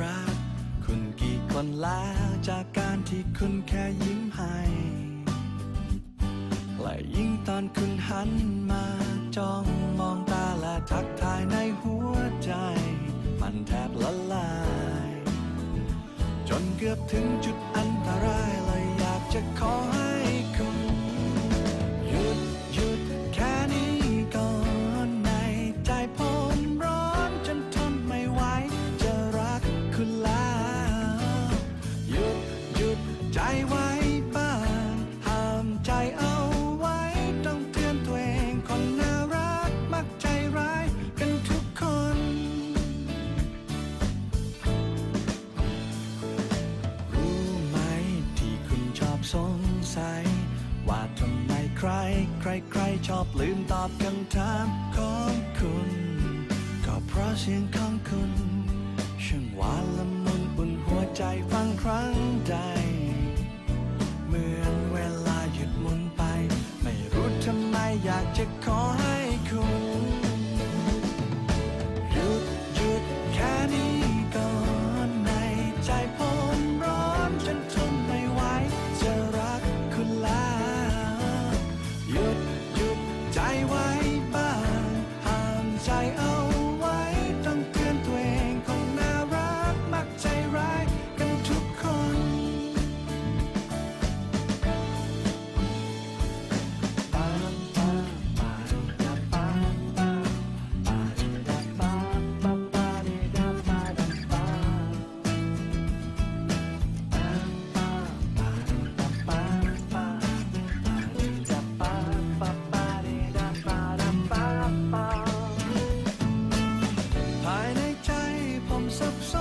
รัก คุณกี่คนแล้วจากการที่คุณแค่ยิ้มให้ และยิ่งตอนคุณหันมาจ้องมองตาและทักทายในหัวใจ มันแทบละลาย จนเกือบถึงจุดอันตราย ใจไว้บ้างห้ามใจเอาไว้ ต้องเตือนตัวเองคนน่ารักมักใจร้ายกันทุกคน รู้ไหมที่คุณชอบสงสัย ว่าทำไมใคร ใครใครชอบลืมตอบคำถามของคุณ ก็เพราะเสียงของคุณช่างหวานละมุนอุ่นหัวใจฟังครั้ง อยากจะขอให้คุณหยุดหยุดแค่นี้ก่อนในใจผมร้อนจนทนไม่ไหวจะรักคุณแล้วหยุดหยุดใจไว้บ้างห้ามใจเอา ภา